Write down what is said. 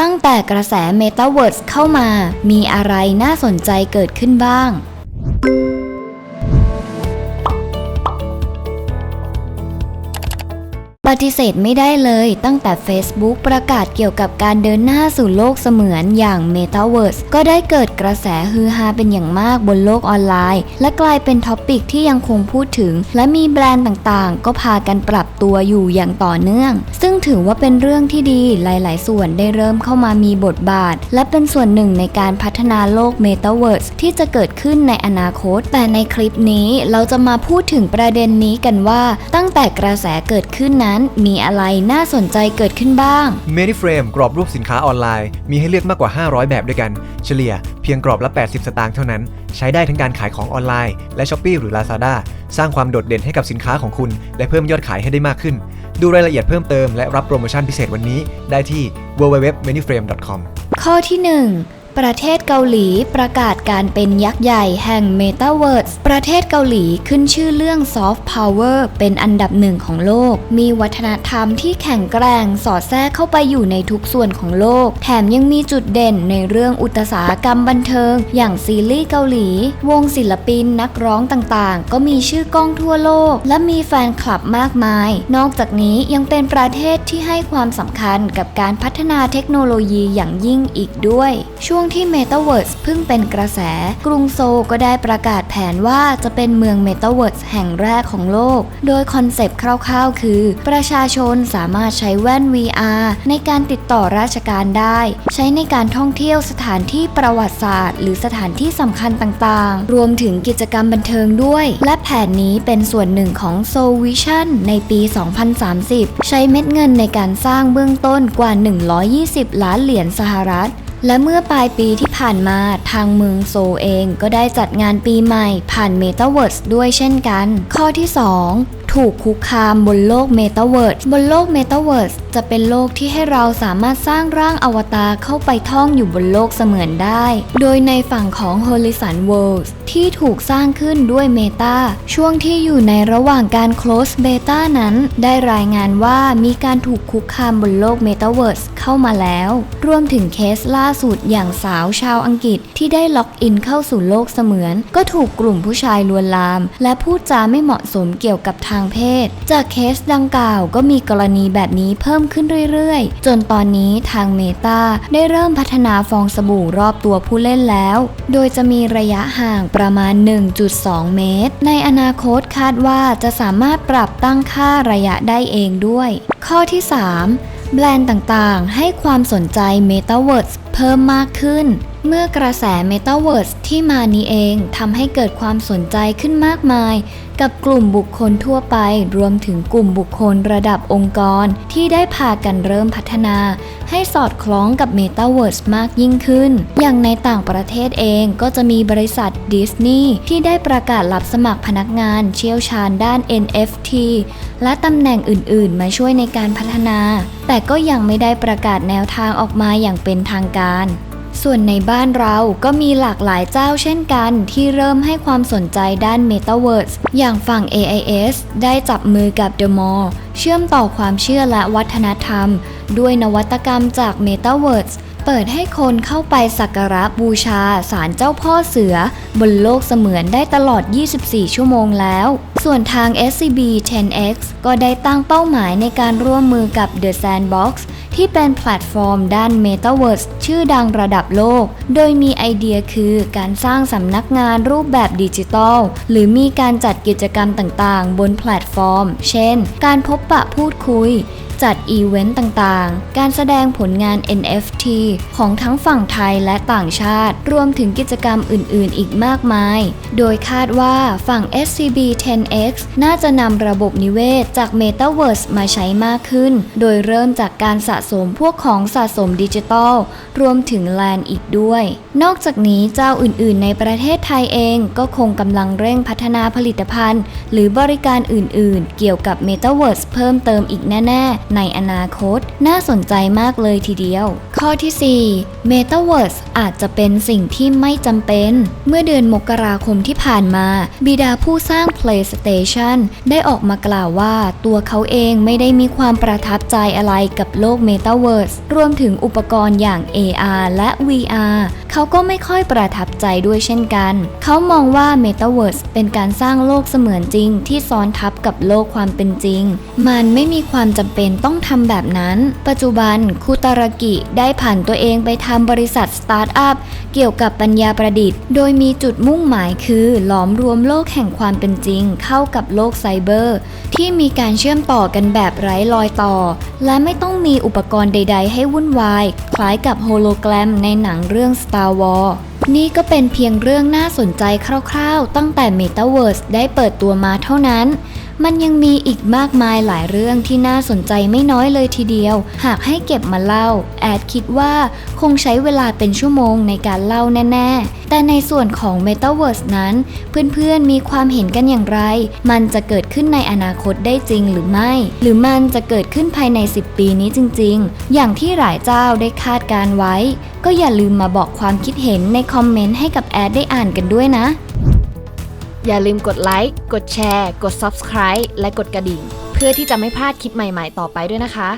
ตั้งแต่กระแสเมตาเวิร์สเข้ามา มีอะไรน่าสนใจเกิดขึ้นบ้าง ฏิเสธไม่ได้เลยตั้งแต่ Facebook ประกาศเกี่ยวกับการเดินหน้าสู่โลกเสมือนอย่าง Metaverse ก็ได้เกิดกระแสฮือฮาเป็นอย่างมากบนโลกออนไลน์ และกลายเป็นท็อปิกที่ยังคงพูดถึง และมีแบรนด์ต่างๆ ก็พากันปรับตัวอยู่อย่างต่อเนื่อง ซึ่งถือว่าเป็นเรื่องที่ดีหลาย ๆ ส่วนได้เริ่มเข้ามามีบทบาท และเป็นส่วนหนึ่งในการพัฒนาโลก Metaverse ที่จะเกิดขึ้นในอนาคต แต่ในคลิปนี้เราจะมาพูดถึงประเด็นนี้กันว่า ตั้งแต่กระแสเกิดขึ้นนั้นมีอะไรน่าสนใจเกิดขึ้นบ้าง m a d y Frame กรอบรูปสินค้าออนไลน์ มีให้เลือกมากกว่า 500 แบบด้วยกัน เฉลี่ยเพียงกรอบละ 80 สตางค์เท่านั้น ใช้ได้ทั้งการขายของออนไลน์ และ s h อ p e e หรือ Lazada สร้างความโดดเด่นให้กับสินค้าของคุณ และเพิ่มยอดขายให้ได้มากขึ้น ดูรายละเอียดเพิ่มเติมและรับโปรโมชั่นพิเศษวันนี้ ได้ที่ www.manyframe.com ข้อที่ 1 ประเทศเกาหลีประกาศการเป็นยักษ์ใหญ่แห่ง Metaverse ประเทศเกาหลีขึ้นชื่อเรื่อง Soft Power เป็นอันดับหนึ่งของโลก มีวัฒนธรรมที่แข็งแกร่งสอดแทรกเข้าไปอยู่ในทุกส่วนของโลก แถมยังมีจุดเด่นในเรื่องอุตสาหกรรมบันเทิง อย่างซีรีส์เกาหลี วงศิลปินนักร้องต่างๆ ก็มีชื่อก้องทั่วโลก และมีแฟนคลับมากมาย นอกจากนี้ยังเป็นประเทศที่ให้ความสำคัญกับการพัฒนาเทคโนโลยีอย่างยิ่งอีกด้วย ช่วงที่ Metaverse เพิ่งเป็นกระแส กรุงโซลก็ได้ประกาศแผนว่าจะเป็นเมือง Metaverse แห่งแรกของโลก โดยคอนเซปต์คร่าวๆ คือ ประชาชนสามารถใช้แว่น VR ในการติดต่อราชการได้ ใช้ในการท่องเที่ยวสถานที่ประวัติศาสตร์ หรือสถานที่สำคัญต่างๆ รวมถึงกิจกรรมบันเทิงด้วย และแผนนี้เป็นส่วนหนึ่งของ Soul Vision ในปี 2030 ใช้เม็ดเงินในการสร้างเบื้องต้นกว่า 120 ล้านเหรียญสหรัฐ และเมื่อปลายปีที่ผ่านมาทางเมืองโซเองก็ได้จัดงานปีใหม่ผ่าน Metaverse ด้วยเช่นกัน ข้อที่ 2 ถูกคุกคามบนโลก Metaverse บนโลก Metaverse จะเป็นโลกที่ให้เราสามารถสร้างร่างอวตารเข้าไปท่องอยู่บนโลกเสมือนได้ โดยในฝั่งของ Horizon Worlds ที่ถูกสร้างขึ้นด้วย Meta ช่วงที่อยู่ในระหว่างการ close beta นั้น ได้รายงานว่ามีการถูกคุกคามบนโลก Metaverse เข้ามาแล้ว รวมถึงเคสล่าสุดอย่างสาวชาวอังกฤษที่ได้ล็อกอินเข้าสู่โลกเสมือน ก็ถูกกลุ่มผู้ชายลวนลาม และพูดจาไม่เหมาะสมเกี่ยวกับทางเพศ จากเคสดังกล่าวก็มีกรณีแบบนี้เพิ่มขึ้นเรื่อยๆ จนตอนนี้ทางเมตาได้เริ่มพัฒนาฟองสบู่รอบตัวผู้เล่นแล้ว โดยจะมีระยะห่างประประมาณ 1.2 เมตร ในอนาคตคาดว่าจะสามารถปรับตั้งค่าระยะได้เองด้วย ข้อที่ 3 แบรนด์ต่างๆ ให้ความสนใจ Metaverse เพิ่มมากขึ้น เมื่อกระแส Metaverse ที่มานี้เองทำให้เกิดความสนใจขึ้นมากมาย กับกลุ่มบุคคลทั่วไป รวมถึงกลุ่มบุคคลระดับองค์กร ที่ได้พากันเริ่มพัฒนา ให้สอดคล้องกับ Metaverse มากยิ่งขึ้น อย่างในต่างประเทศเองก็จะมีบริษัทดิสนีย์ที่ได้ประกาศรับสมัครพนักงานเชี่ยวชาญด้าน NFT และตำแหน่งอื่นๆ มาช่วยในการพัฒนา แต่ก็ยังไม่ได้ประกาศแนวทางออกมาอย่างเป็นทางการ ส่วนในบ้านเราก็มีหลากหลายเจ้าเช่นกันที่เริ่มให้ความสนใจด้าน Metaverse อย่างฝั่ง AIS ได้จับมือกับ The Mall เชื่อมต่อความเชื่อและวัฒนธรรม ด้วยนวัตกรรมจาก Metaverse เปิดให้คนเข้าไปสักการะบูชาศาลเจ้าพ่อเสือ บนโลกเสมือนได้ตลอด 24 ชั่วโมงแล้ว ส่วนทาง SCB 10X ก็ได้ตั้งเป้าหมายในการร่วมมือกับ The Sandbox ที่เป็นแพลตฟอร์มด้าน Metaverse ชื่อดังระดับโลก โดยมีไอเดียคือการสร้างสำนักงานรูปแบบดิจิทัล หรือมีการจัดกิจกรรมต่างๆ บนแพลตฟอร์ม เช่น การพบปะพูดคุย จัดอีเวนต์ต่างๆ การแสดงผลงาน NFT ของทั้งฝั่งไทยและต่างชาติ รวมถึงกิจกรรมอื่นๆ อีกมากมาย โดยคาดว่าฝั่ง SCB 10X น่าจะนำระบบนิเวศจาก Metaverse มาใช้มากขึ้น โดยเริ่มจากการสะสมพวกของสะสมดิจิทัล รวมถึงแลนอีกด้วย นอกจากนี้เจ้าอื่นๆ ในประเทศไทยเองก็คงกำลังเร่งพัฒนาผลิตภัณฑ์ หรือบริการอื่นๆ เกี่ยวกับ Metaverse เพิ่มเติมอีกแน่ ๆในอนาคต น่าสนใจมากเลยทีเดียว ข้อที่ 4 Metaverse อาจจะเป็นสิ่งที่ไม่จำเป็น เมื่อเดือนมกราคมที่ผ่านมา บิดาผู้สร้าง PlayStation ได้ออกมากล่าวว่าตัวเขาเองไม่ได้มีความประทับใจอะไรกับโลก Metaverse รวมถึงอุปกรณ์อย่าง AR และ VR เขาก็ไม่ค่อยประทับใจด้วยเช่นกัน เขามองว่า Metaverse เป็นการสร้างโลกเสมือนจริงที่ซ้อนทับกับโลกความเป็นจริง มันไม่มีความจำเป็นต้องทำแบบนั้น ปัจจุบันคุตารากิได้ผ่านตัวเองไปทำบริษัทสตาร์ทอัพเกี่ยวกับปัญญาประดิษฐ์ โดยมีจุดมุ่งหมายคือหลอมรวมโลกแห่งความเป็นจริง เข้ากับโลกไซเบอร์ ที่มีการเชื่อมต่อกันแบบไร้รอยต่อ และไม่ต้องมีอุปกรณ์ใด ๆ ให้วุ่นวาย คล้ายกับโฮโลแกรมในหนังเรื่อง Star Wars นี่ก็เป็นเพียงเรื่องน่าสนใจคร่าวๆ ตั้งแต่ Metaverse ได้เปิดตัวมาเท่านั้น มันยังมีอีกมากมายหลายเรื่องที่น่าสนใจไม่น้อยเลยทีเดียว หากให้เก็บมาเล่า แอดคิดว่าคงใช้เวลาเป็นชั่วโมงในการเล่าแน่ ๆ แต่ในส่วนของ Metaverse นั้น เพื่อนๆมีความเห็นกันอย่างไร มันจะเกิดขึ้นในอนาคตได้จริงหรือไม่ หรือมันจะเกิดขึ้นภายใน 10 ปีนี้จริง ๆ อย่างที่หลายเจ้าได้คาดการไว้ ก็อย่าลืมมาบอกความคิดเห็นในคอมเมนต์ให้กับแอดได้อ่านกันด้วยนะ อย่าลืมกดไลค์ กดแชร์ กด Subscribe และกดกระดิ่ง เพื่อที่จะไม่พลาดคลิปใหม่ๆ ต่อไปด้วยนะคะ